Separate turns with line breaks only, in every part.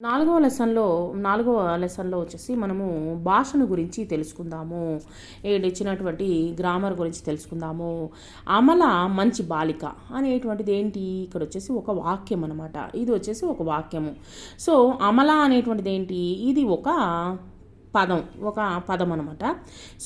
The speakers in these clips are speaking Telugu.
నాలుగవ లెసన్లో నాలుగవ లెసన్లో వచ్చేసి మనము భాషను గురించి తెలుసుకుందాము. ఇచ్చినటువంటి గ్రామర్ గురించి తెలుసుకుందాము. అమల మంచి బాలిక అనేటువంటిది ఏంటి? ఇక్కడ వచ్చేసి ఒక వాక్యం అనమాట ఇది వచ్చేసి ఒక వాక్యము. సో అమల అనేటువంటిది ఏంటి? ఇది ఒక పదం ఒక పదం అనమాట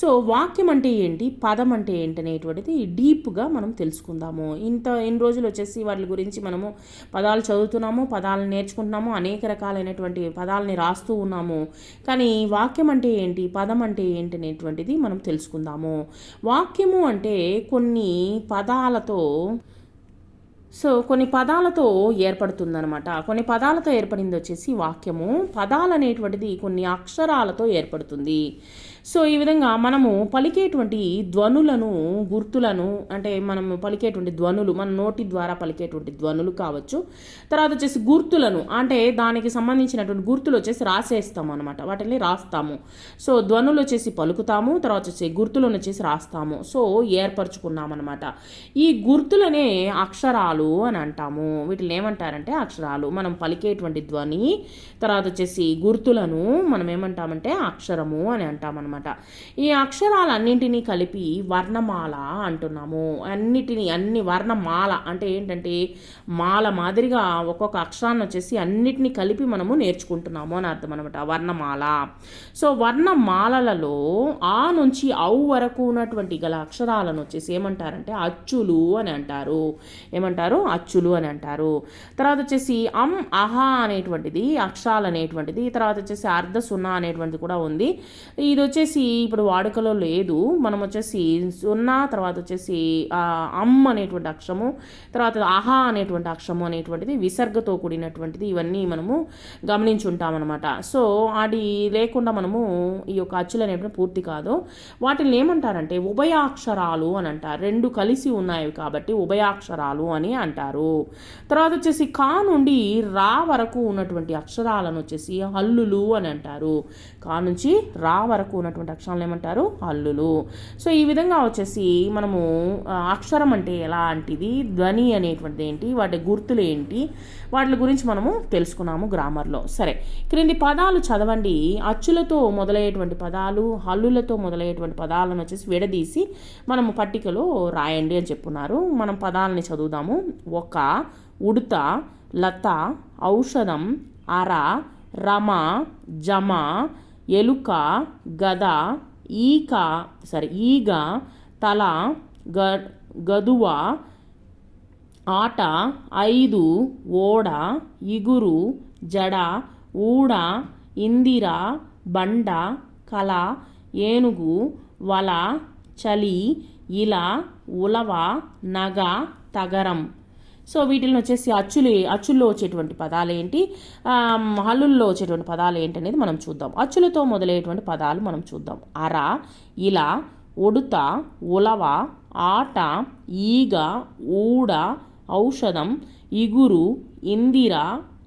సో వాక్యం అంటే ఏంటి పదం అంటే ఏంటి అనేటువంటిది డీప్గా మనం తెలుసుకుందాము. ఇంత ఎన్ని రోజులు వచ్చేసి వాటి గురించి మనము పదాలు చదువుతున్నాము పదాలను నేర్చుకుంటున్నాము అనేక రకాలైనటువంటి పదాలని రాస్తూ ఉన్నాము. కానీ వాక్యం అంటే ఏంటి పదం అంటే ఏంటి అనేటువంటిది మనం తెలుసుకుందాము. వాక్యము అంటే కొన్ని పదాలతో సో కొన్ని పదాలతో ఏర్పడుతుందనమాట కొన్ని పదాలతో ఏర్పడింది వచ్చేసి వాక్యము. పదాలు అనేటువంటిది కొన్ని అక్షరాలతో ఏర్పడుతుంది. సో ఈ విధంగా మనము పలికేటువంటి ధ్వనులను గుర్తులను అంటే మనం పలికేటువంటి ధ్వనులు మన నోటి ద్వారా పలికేటువంటి ధ్వనులు కావచ్చు తర్వాత వచ్చేసి గుర్తులను అంటే దానికి సంబంధించినటువంటి గుర్తులు వచ్చేసి రాసేస్తాము అనమాట వాటిని రాస్తాము. సో ధ్వనులు వచ్చేసి పలుకుతాము తర్వాత వచ్చేసి గుర్తులను వచ్చేసి రాస్తాము. సో ఏర్పరచుకున్నామన్నమాట ఈ గుర్తులనే అక్షరాలు అని అంటాము. వీటిని ఏమంటారంటే అక్షరాలు. మనం పలికేటువంటి ధ్వని తర్వాత వచ్చేసి గుర్తులను మనం ఏమంటామంటే అక్షరము అని అంటామన్నమాట. ఈ అక్షరాలన్నింటినీ కలిపి వర్ణమాల అంటున్నాము. అన్నిటినీ అన్ని వర్ణమాల అంటే ఏంటంటే మాల మాదిరిగా ఒక్కొక్క అక్షరాన్ని వచ్చేసి అన్నిటినీ కలిపి మనము నేర్చుకుంటున్నాము అని అర్థం అనమాట వర్ణమాల. సో వర్ణమాలలలో ఆ నుంచి ఔ వరకు ఉన్నటువంటి గల అక్షరాలను వచ్చేసి ఏమంటారంటే అచ్చులు అని అంటారు. ఏమంటారు? అచ్చులు అని అంటారు. తర్వాత వచ్చేసి అం అహా అనేటువంటిది అక్షరాలు అనేటువంటిది తర్వాత వచ్చేసి అర్ధ సున్నా అనేటువంటిది కూడా ఉంది. ఇది వచ్చేసి ఇప్పుడు వాడుకలో లేదు. మనం వచ్చేసి సున్నా తర్వాత వచ్చేసి అమ్మ అమ్ అనేటువంటి అక్షరము తర్వాత అహా అనేటువంటి అక్షరము అనేటువంటిది విసర్గతో కూడినటువంటిది ఇవన్నీ మనము గమనించుంటామన్నమాట. సో అది లేకుండా మనము ఈ యొక్క అచ్చులు అనేటువంటి పూర్తి కాదు. వాటిని ఏమంటారంటే ఉభయాక్షరాలు అని అంటారు. రెండు కలిసి ఉన్నాయి కాబట్టి ఉభయాక్షరాలు అని అంటారు. తర్వాత వచ్చేసి కా నుండి రా వరకు ఉన్నటువంటి అక్షరాలను వచ్చేసి హల్లులు అని అంటారు. కా నుంచి రా వరకు ఉన్నటువంటి అక్షరాలు ఏమంటారు? హల్లులు సో ఈ విధంగా వచ్చేసి మనము అక్షరం అంటే ఎలాంటిది ధ్వని అనేటువంటిది ఏంటి? వాటి గుర్తులు ఏంటి? వాటి గురించి మనము తెలుసుకున్నాము గ్రామర్లో. సరే క్రింది పదాలు చదవండి. అచ్చులతో మొదలయ్యేటువంటి పదాలు హల్లులతో మొదలయ్యేటువంటి పదాలను వచ్చేసి విడదీసి మనము పట్టికలో రాయండి అని చెప్పున్నారు. మనం పదాలని చదువుదాము. ఒక ఉడత లత ఔషధం అర రమ జమ ఎలుక గద ఈక సరే ఈగ తల గ గదువ ఆట ఐదు ఓడ ఇగురు జడ ఊడ ఇందిర బండ కల ఏనుగు వల చలి ఇల ఉలవ నగ తగరం. సో వీటిని వచ్చేసి అచ్చులు అచ్చుల్లో వచ్చేటువంటి పదాలు ఏంటి? హల్లుల్లో వచ్చేటువంటి పదాలు ఏంటి అనేది మనం చూద్దాం. అచ్చులతో మొదలయ్యేటువంటి పదాలు మనం చూద్దాం. అర ఇలా ఉడుత ఉలవ ఆట ఈగ ఊడ ఔషధం ఇగురు ఇందిర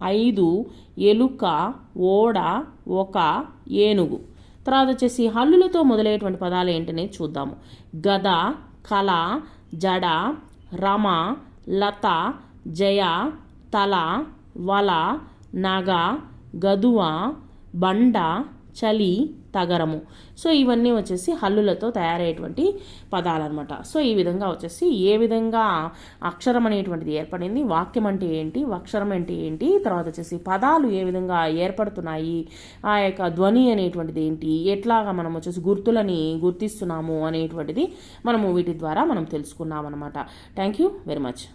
ఐదు ఎలుక ఓడ ఒక ఏనుగు. తర్వాత వచ్చేసి హల్లులతో మొదలయ్యేటువంటి పదాలు ఏంటనేది చూద్దాము. గద కళ జడ రమ లత జయ తల వల నగ గదువ బండ చలి తగరము. సో ఇవన్నీ వచ్చేసి హల్లులతో తయారయ్యేటువంటి పదాలు అనమాట సో ఈ విధంగా వచ్చేసి ఏ విధంగా అక్షరం అనేటువంటిది ఏర్పడింది వాక్యం అంటే ఏంటి అక్షరం అంటే ఏంటి తర్వాత వచ్చేసి పదాలు ఏ విధంగా ఏర్పడుతున్నాయి ఆ యొక్క ధ్వని అనేటువంటిది ఏంటి ఎట్లాగా మనం వచ్చేసి గుర్తులని గుర్తిస్తున్నాము అనేటువంటిది మనము వీటి ద్వారా మనం తెలుసుకున్నాం అనమాట థ్యాంక్ యూ వెరీ మచ్.